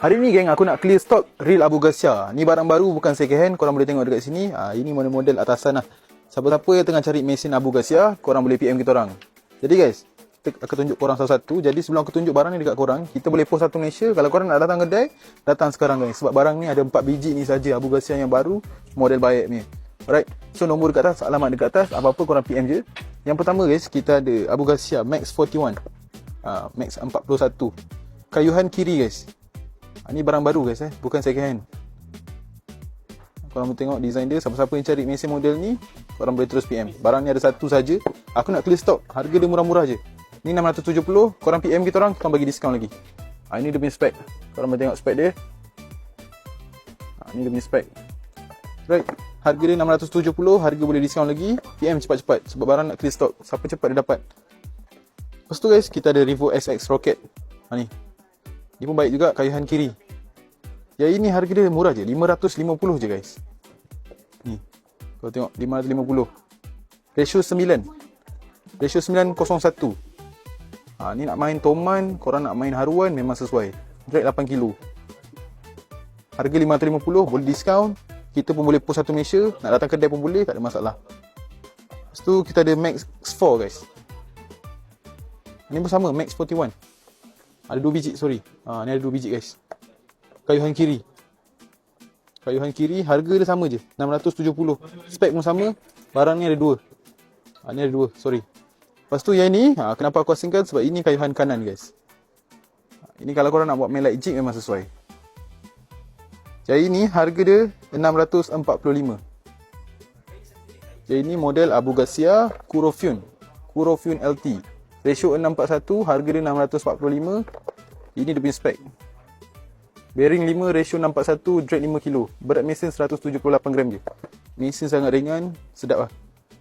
Hari ni geng aku nak clear stock real Abu Garcia. Ni barang baru bukan second hand. Korang boleh tengok dekat sini. Ah ini model-model atasan lah. Siapa-siapa yang tengah cari mesin Abu Garcia, korang boleh PM kita orang. Jadi guys, kita akan tunjuk korang satu-satu. Jadi sebelum aku tunjuk barang ni dekat korang, kita boleh post satu Malaysia. Kalau korang nak datang kedai, datang sekarang guys. Sebab barang ni ada 4 biji ni saja Abu Garcia yang baru, model baik ni. Alright. So nombor dekat atas, alamat dekat atas, apa-apa korang PM je. Yang pertama guys, kita ada Abu Garcia Max 41. Ah, Max 41. Kayuhan kiri guys. Ah, ni barang baru guys eh, bukan second hand. Korang boleh tengok design dia, siapa-siapa yang cari mesin model ni, korang boleh terus PM. Barang ni ada satu saja. Aku nak clear stock. Harga dia murah-murah je. Ni 670, korang PM kita orang, korang bagi diskaun lagi. Ha, ini dia punya spek. Korang boleh tengok spek dia. Ha, ni dia punya spek. Right. Harga dia 670, harga boleh diskaun lagi. PM cepat-cepat sebab barang nak clear stock. Siapa cepat dia dapat. Lepas tu guys, kita ada Revo SX Rocket. Ha ni. Ni pun baik juga kayuhan kiri. Yang ini harga dia murah je, 550 je guys. Ni. Kau tengok 550. Ratio 9. Ratio 901. Ha, ni nak main Toman, korang nak main Haruan memang sesuai. Drag 8 kilo. Harga 550 boleh diskaun. Kita pun boleh post satu Malaysia, nak datang kedai pun boleh, tak ada masalah. Lepas tu kita ada Max 4 guys. Ni pun sama, Max 41. Ada dua biji, sorry. Ha, ni ada dua biji guys. Kayuhan kiri. Kayuhan kiri, harga dia sama je. 670. Spek pun sama. Barang ni ada dua. Ha, ni ada dua, sorry. Lepas tu yang ni, ha, kenapa aku asingkan? Sebab ini kayuhan kanan guys. Ha, ini kalau korang nak buat main light jig memang sesuai. Jadi ni harga dia 645. Jadi ni model Abu Garcia Kurofune. Kurofune LT. Ratio 641, harga dia 645. Ini dia punya spek. Bearing 5, ratio 641, drag 5 kilo. Berat mesin 178 gram je. Mesin sangat ringan, sedap lah.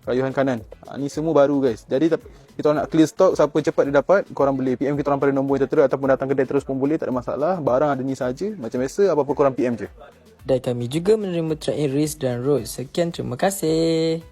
Kayuhan kanan. Ha, ni semua baru guys. Jadi kita nak clear stock, siapa cepat dia dapat, korang boleh PM kita orang pada nombor yang tertera ataupun datang kedai terus pun boleh, tak ada masalah. Barang ada ni saja. Macam biasa, apa-apa korang PM je. Dan kami juga menerima track race dan road. Sekian terima kasih.